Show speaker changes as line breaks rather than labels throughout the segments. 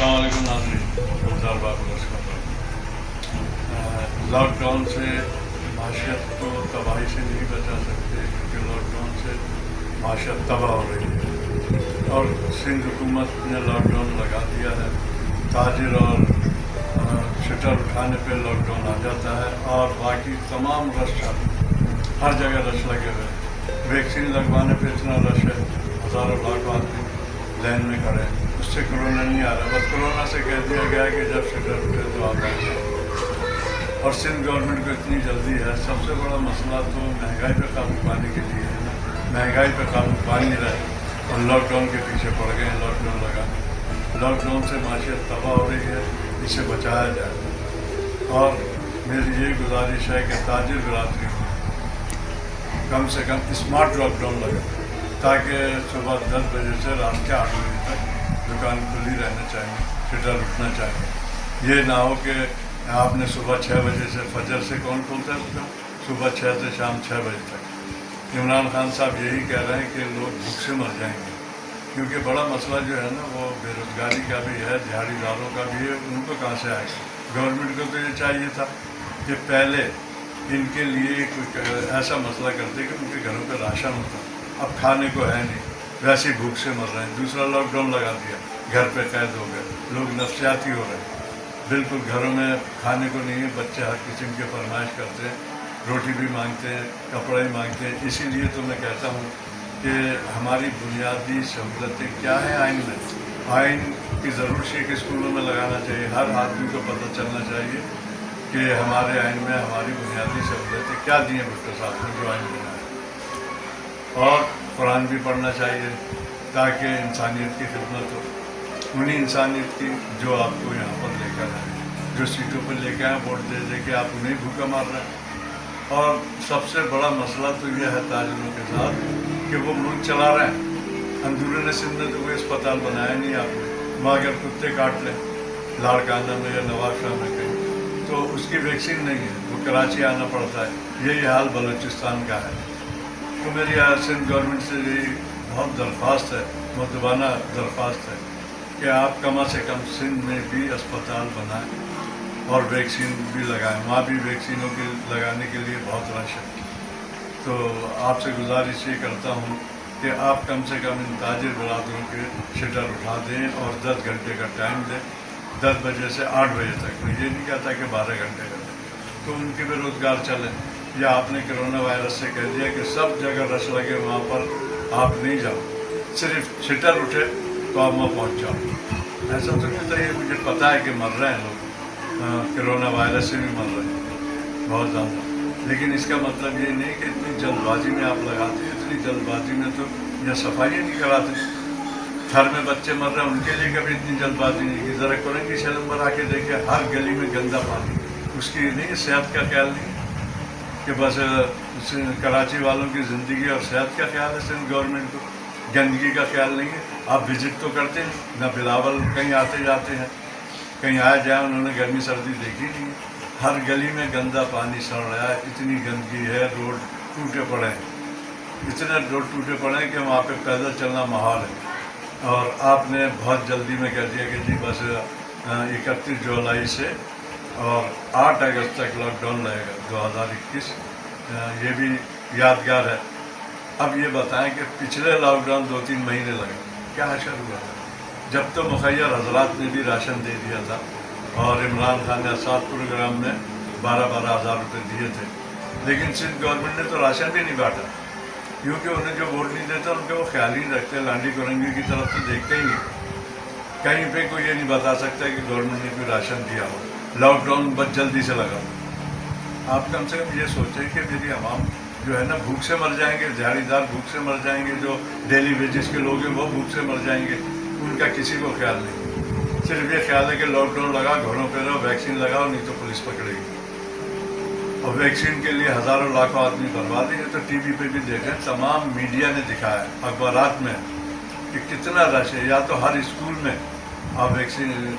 السلام علیکم ناظرین لاک ڈاؤن سے معاشیت کو تباہی سے نہیں بچا سکتے کیونکہ لاک ڈاؤن سے معاشیت تباہ ہو رہی ہے۔ اور سندھ حکومت نے لاک ڈاؤن لگا دیا ہے۔ تاجر اور شٹر اٹھانے پہ لاک ڈاؤن آ جاتا ہے۔ اور باقی تمام رش ہر جگہ رش لگے ہوئے ویکسین لگوانے پہ اتنا رش ہے، ہزاروں لاکھ آدمی ذہن میں کریں اس سے کرونا نہیں آ رہا، بس کرونا سے کہہ دیا گیا کہ جب سے ڈر اٹھے تو آپ آئیں اور سندھ گورنمنٹ کو اتنی جلدی ہے۔ سب سے بڑا مسئلہ تو مہنگائی پہ قابو پانے کے لیے ہے مہنگائی پہ قابو پا نہیں رہے اور لاک ڈاؤن کے پیچھے پڑ گئے ہیں لاک ڈاؤن لگا۔ لاک ڈاؤن سے معاشیت تباہ ہو رہی ہے، اسے بچایا جائے۔ اور میری یہ گزارش ہے کہ تاجر برادری کم سے کم اسمارٹ لاک ڈاؤن لگے تاکہ صبح دس بجے سے رات کے آٹھ بجے تک دکان کھلی رہنا چاہیے شٹر اٹھنا چاہیے۔ یہ نہ ہو کہ آپ نے صبح چھ بجے سے فجر سے کون کھولتا ہے دکان؟ صبح چھ سے شام چھ بجے تک۔ عمران خان صاحب یہی کہہ رہے ہیں کہ لوگ بھوک سے مر جائیں گے۔ کیونکہ بڑا مسئلہ جو ہے نا، وہ بے روزگاری کا بھی ہے دیہڑی داروں کا بھی ہے، ان کو کہاں سے آئے؟ گورنمنٹ کو تو یہ چاہیے تھا کہ پہلے ان کے لیے کوئی ایسا مسئلہ کرتے کہ ان کے گھروں پہ راشن ہوتا۔ اب کھانے کو ہے نہیں۔ ویسے بھوک سے مر رہے ہیں۔ دوسرا لاک ڈاؤن لگا دیا۔ گھر پہ قید ہو گئے۔ لوگ نفسیاتی ہو رہے ہیں۔ بالکل گھروں میں کھانے کو نہیں ہے۔ بچے ہر قسم کے فرمائش کرتے ہیں۔ روٹی بھی مانگتے ہیں کپڑا بھی مانگتے ہیں۔ اسی لیے تو میں کہتا ہوں کہ ہماری بنیادی سہولتیں کیا ہیں آئین میں؟ آئین کی ضرور ہے اسکولوں میں لگانا چاہیے۔ ہر آدمی کو پتہ چلنا چاہیے کہ ہمارے آئین میں ہماری بنیادی سہولتیں کیا دی ہیں ڈاکٹر صاحب نے جو آئین میں؟ اور قرآن بھی پڑھنا چاہیے تاکہ انسانیت کی خدمت ہو۔ انہیں انسانیت کی جو آپ کو یہاں پر لے کر آئے جو سیٹوں پر لے کے آئے ووٹ دے دے کے آپ انہیں بھوکا مار رہے ہیں۔ اور سب سے بڑا مسئلہ تو یہ ہے تاجروں کے ساتھ کہ وہ ملک چلا رہے ہیں۔ اندورن سندھ تو کوئی اسپتال بنایا نہیں آپ نے۔ وہاں اگر کتے کاٹ لیں لاڑکانہ میں یا نواب شاہ میں کہیں۔ تو اس کی ویکسین نہیں ہے، وہ کراچی آنا پڑتا ہے۔ یہی حال بلوچستان کا ہے۔ تو میری سندھ گورنمنٹ سے یہ بہت درخواست ہے مدبانہ درخواست ہے کہ آپ کم سے کم سندھ میں بھی اسپتال بنائیں اور ویکسین بھی لگائیں۔ وہاں بھی ویکسینوں کی لگانے کے لیے بہت رش ہے۔ تو آپ سے گزارش یہ کرتا ہوں کہ آپ کم سے کم ان تاجر برادروں کے شٹر اٹھا دیں اور دس گھنٹے کا ٹائم دیں۔ دس بجے سے آٹھ بجے تک۔ میں یہ نہیں کہتا کہ بارہ گھنٹے کا۔ تو ان کے بے روزگار چلیں یا آپ نے کرونا وائرس سے کہہ دیا کہ سب جگہ رش لگے وہاں پر، آپ نہیں جاؤ۔ صرف چھٹر اٹھے تو آپ وہاں پہنچ جاؤ۔ ایسا تو نہیں ہوتا، یہ مجھے پتا ہے کہ مر رہے ہیں لوگ۔ کرونا وائرس سے بھی مر رہے ہیں۔ بہت زیادہ۔ لیکن اس کا مطلب یہ نہیں کہ اتنی جلد بازی میں آپ لگاتے ہیں، اتنی جلد بازی میں تو یا صفائی نہیں کراتے۔ گھر میں بچے مر رہے ہیں، ان کے لیے کبھی اتنی جلد بازی نہیں کی۔ ذرا کرنگی کی شرم پر آ کے دیکھے ہر گلی میں گندا پانی۔ اس کی نہیں، صحت کا خیال نہیں۔ کہ بس کراچی والوں کی زندگی اور صحت کا خیال ہے سندھ گورنمنٹ کو؟ گندگی کا خیال نہیں ہے؟ آپ وزٹ تو کرتے ہیں، نہ بلاول کہیں آتے جاتے ہیں، کہیں آیا جائے، انہوں نے گرمی سردی دیکھی نہیں ہر گلی میں گندا پانی سڑ رہا ہے، اتنی گندگی ہے، روڈ ٹوٹے پڑے ہیں۔ اتنے روڈ ٹوٹے پڑے ہیں کہ وہاں پہ پیدل چلنا محال ہے۔ اور آپ نے بہت جلدی میں کہہ دیا کہ جی بس اکتیس جولائی سے اور آٹھ اگست تک لاک ڈاؤن رہے گا، دو ہزار اکیس۔ یہ بھی یادگار ہے۔ اب یہ بتائیں کہ پچھلے لاک ڈاؤن دو تین مہینے لگے۔ کیا حشر ہوا؟ تھا جب تو مخیر حضرات نے بھی راشن دے دیا تھا اور عمران خان نے سات پروگرام میں بارہ بارہ ہزار روپے دیے تھے۔ لیکن سندھ گورنمنٹ نے تو راشن بھی نہیں بانٹا۔ کیونکہ انہیں جو ووٹ نہیں دیتا، ان کے وہ خیال ہی رکھتے، لانڈی کورنگی کی طرف تو دیکھتے ہی نہیں۔ کہیں پہ کوئی یہ نہیں بتا سکتا کہ گورنمنٹ نے کوئی راشن دیا ہو۔ لاک ڈاؤن بس جلدی سے لگا۔ آپ کم سے کم یہ سوچیں کہ میری عوام جو ہے نا بھوک سے مر جائیں گے جھاڑی دار بھوک سے مر جائیں گے، جو ڈیلی ویجز کے لوگ ہیں وہ بھوک سے مر جائیں گے۔ ان کا کسی کو خیال نہیں۔ صرف یہ خیال ہے کہ لاک ڈاؤن لگا، گھروں پہ رہو ویکسین لگاؤ، نہیں تو پولیس پکڑے گی۔ اور ویکسین کے لیے ہزاروں لاکھوں آدمی برباد ہیں۔ تو ٹی وی پہ بھی دیکھیں، تمام میڈیا نے دکھایا اخبارات میں کہ کتنا رش ہے۔ یا تو ہر اسکول میں آپ ویکسین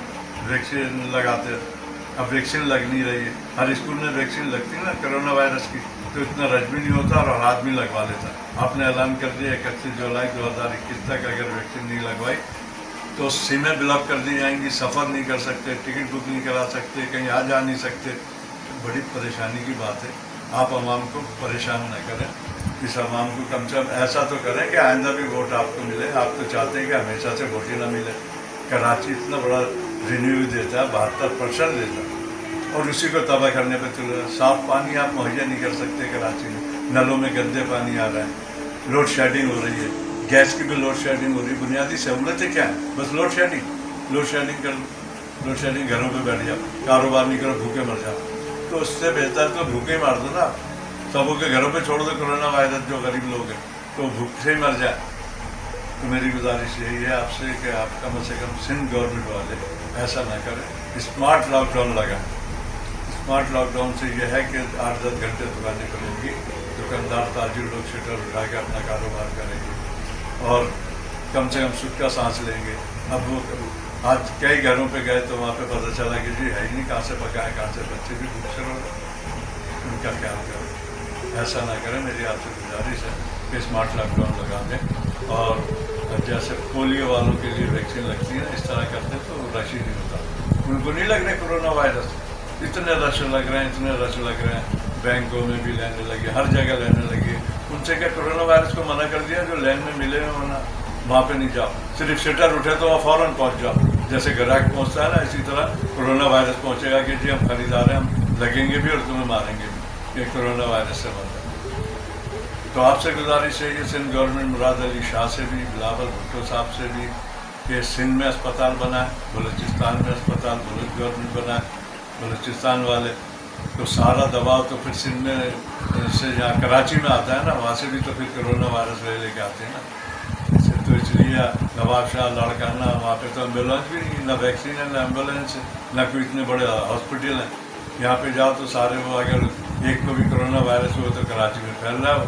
ویکسین لگاتے اب ویکسین لگ نہیں رہی ہے۔ ہر اسکول میں ویکسین لگتی ہے نا کرونا وائرس کی۔ تو اتنا رج بھی نہیں ہوتا اور ہاتھ بھی لگوا لیتا۔ آپ نے اعلان کر دیا اکتیس جولائی دو ہزار اکیس تک اگر ویکسین نہیں لگوائی، تو سیمیں بلاک کر دی جائیں گی، سفر نہیں کر سکتے ٹکٹ بک نہیں کرا سکتے، کہیں آ جا نہیں سکتے۔ بڑی پریشانی کی بات ہے۔ آپ عوام کو پریشان نہ کریں۔ اس عوام کو کم سے کم ایسا تو کریں کہ آئندہ بھی ووٹ آپ کو ملے۔ آپ تو چاہتے ہیں کہ ہمیشہ سے ووٹ ہی نہ ملے۔ کراچی اتنا بڑا رینیو دیتا ہے بہتر پرسنٹ دیتا۔ ہے اور اسی کو تباہ کرنے پہ چل رہا ہے صاف پانی آپ مہیا نہیں کر سکتے کراچی میں۔ نلوں میں گندے پانی آ رہا ہے۔ لوڈ شیڈنگ ہو رہی ہے۔ گیس کی بھی لوڈ شیڈنگ ہو رہی ہے۔ بنیادی سہولتیں کیا ہیں؟ بس لوڈ شیڈنگ۔ لوڈ شیڈنگ کر، لوڈ شیڈنگ گھروں پہ بیٹھ جاؤ۔ کاروبار نہیں کرو، بھوکے مر جاؤ۔ تو اس سے بہتر تو بھوکے ہی مار دو نا۔ سبوں کے گھروں پہ چھوڑ دو، کرونا وائرس جو غریب لوگ ہیں۔ تو بھوک سے ہی مر جائے۔ تو میری گزارش یہی ہے آپ سے کہ آپ کم سے کم سندھ گورنمنٹ والے ایسا نہ کریں۔ اسمارٹ لاک ڈاؤن لگائیں اسمارٹ لاک ڈاؤن سے یہ ہے کہ آٹھ دس گھنٹے دکانیں کھلیں گی۔ دکاندار تاجر لوگ شٹر اٹھا کے اپنا کاروبار کریں گے اور کم سے کم سکھ کا سانس لیں گے۔ اب وہ آج کئی گھروں پہ گئے تو وہاں پہ پتہ چلا کہ جی ہے ہی نہیں، کہاں سے پکائے کہاں سے بچے بھی بھوک ان کا خیال کریں۔ ایسا نہ کریں، میری آپ سے گزارش ہے کہ اسمارٹ لاک ڈاؤن لگا دیں اور جیسے پولیو والوں کے لیے ویکسین لگتی ہے اس طرح کرتے ہیں تو رش ہی نہیں ہوتا ان کو نہیں لگ رہے کرونا وائرس۔ اتنے رش لگ رہے ہیں، اتنے رش لگ رہے ہیں۔ بینکوں میں بھی لینے لگے، ہر جگہ لینے لگے۔ ان سے کیا کرونا وائرس کو منع کر دیا؟ جو لین میں ملے ہیں، ورنہ وہاں پہ نہیں جاؤ۔ صرف شٹر اٹھے تو وہاں فوراً پہنچ جاؤ۔ جیسے گراہک پہنچتا ہے نا، اسی طرح کرونا وائرس پہنچے گا کہ جی ہم خریدار ہیں، ہم لگیں گے بھی اور تمہیں ماریں گے بھی۔ یہ کرونا وائرس سے مر تو آپ سے گزارش ہے یہ سندھ گورنمنٹ مراد علی شاہ سے بھی، بلاول بھٹو صاحب سے بھی کہ سندھ میں اسپتال بنا ہے بلوچستان میں اسپتال، بلوچ گورنمنٹ بنا ہے بلوچستان والے۔ تو سارا دباؤ تو پھر سندھ میں، سے جہاں کراچی میں آتا ہے نا، وہاں سے بھی تو پھر کرونا وائرس لے لے کے آتے ہیں نا۔ اس تو اس لیے نواب شاہ لاڑکانہ وہاں پہ تو ایمبولینس بھی نہیں، نہ ویکسین ہے، نہ ایمبولینس ہے، نہ کوئی اتنے بڑے ہاسپٹل ہیں۔ یہاں پہ جاؤ تو سارے وہ اگر ایک کو بھی کرونا وائرس ہو تو کراچی میں پھیل رہا ہے۔ وہ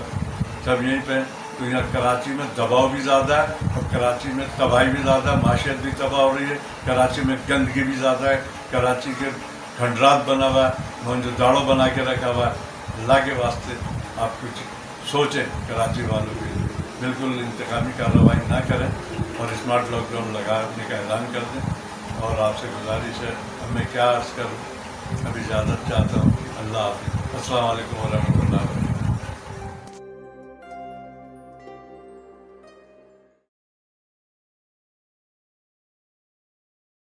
سب یہیں پہ تو یہاں کراچی میں دباؤ بھی زیادہ ہے اور کراچی میں تباہی بھی زیادہ ہے معاشیت بھی تباہ ہو رہی ہے، کراچی میں گندگی بھی زیادہ ہے، کراچی کے کھنڈرات بنا ہوا ہے مونجو داڑو بنا کے رکھا ہوا ہے، اللہ کے واسطے آپ کچھ سوچیں کراچی والوں کے لیے۔ بالکل انتقامی کارروائی نہ کریں اور اسمارٹ لاک ڈاؤن لگانے کا اعلان کر دیں۔ اور آپ سے گزارش ہے، اب میں کیا عرض کروں؟ ابھی اجازت چاہتا ہوں۔ اللہ حافظ۔ السلام علیکم ورحمۃ اللہ۔